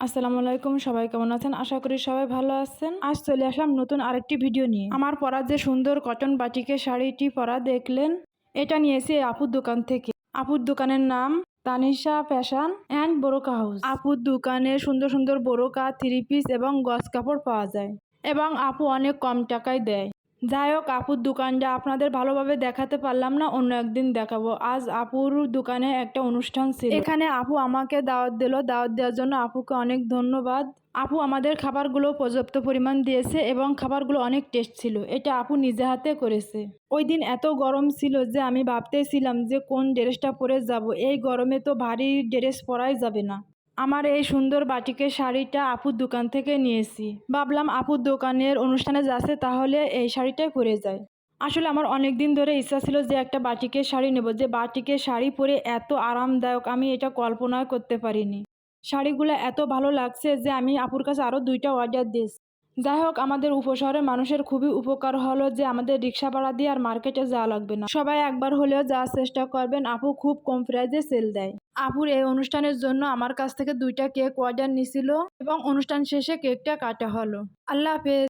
আসসালামু আলাইকুম, সবাই কেমন আছেন? আশা করি সবাই ভালো আছেন। আজ চলে আসলাম নতুন আরেকটি ভিডিও নিয়ে। আমার পরা যে সুন্দর কটন বাটিকে শাড়িটি পরা দেখলেন, এটা নিয়েছি আপুর দোকান থেকে। আপুর দোকানের নাম Tanisha fashion and Borka house. আপুর দোকানে সুন্দর সুন্দর বোরোকা থ্রি পিস এবং গজ কাপড় পাওয়া যায়। এবং আপু অনেক কম টাকায় দেয়। যাই হোক, আপুর দোকানটা আপনাদের ভালোভাবে দেখাতে পারলাম না, অন্য একদিন দেখাবো। আজ আপুর দোকানে একটা অনুষ্ঠান ছিল। এখানে আপু আমাকে দাওয়াত দিল। দাওয়াত দেওয়ার জন্য আপুকে অনেক ধন্যবাদ। আপু আমাদের খাবারগুলো পর্যাপ্ত পরিমাণ দিয়েছে এবং খাবারগুলো অনেক টেস্ট ছিল। এটা আপু নিজে হাতে করেছে। ওই দিন এত গরম ছিল যে আমি ভাবতেছিলাম যে কোন ড্রেসটা পরে যাব। এই গরমে তো ভারী ড্রেস পরাই যাবে না। আমার এই সুন্দর বাটিকের শাড়িটা আপুর দোকান থেকে নিয়েছি। ভাবলাম আপুর দোকানের অনুষ্ঠানে যাচ্ছে তাহলে এই শাড়িটাই পরে যায় আসলে আমার অনেক দিন ধরে ইচ্ছা ছিল যে একটা বাটিকের শাড়ি নেব, যে বাটিকের শাড়ি পরে এত আরামদায়ক আমি এটা কল্পনা করতে পারিনি। শাড়িগুলো এত ভালো লাগছে যে আমি আপুর কাছে আরও দুইটা অর্ডার দিয়েছি। যাই হোক, আমাদের উপশহরে মানুষের খুবই উপকার হলো যে আমাদের রিক্সা ভাড়া দিয়ে আর মার্কেটে যাওয়া লাগবে না। সবাই একবার হলেও যাওয়ার চেষ্টা করবেন। আপু খুব কম প্রাইজে সেল দেয়। আপুর এই অনুষ্ঠানের জন্য আমার কাছ থেকে দুইটা কেক অর্ডার নিছিল এবং অনুষ্ঠান শেষে কেকটা কাটা হলো। আল্লাহ হাফেজ।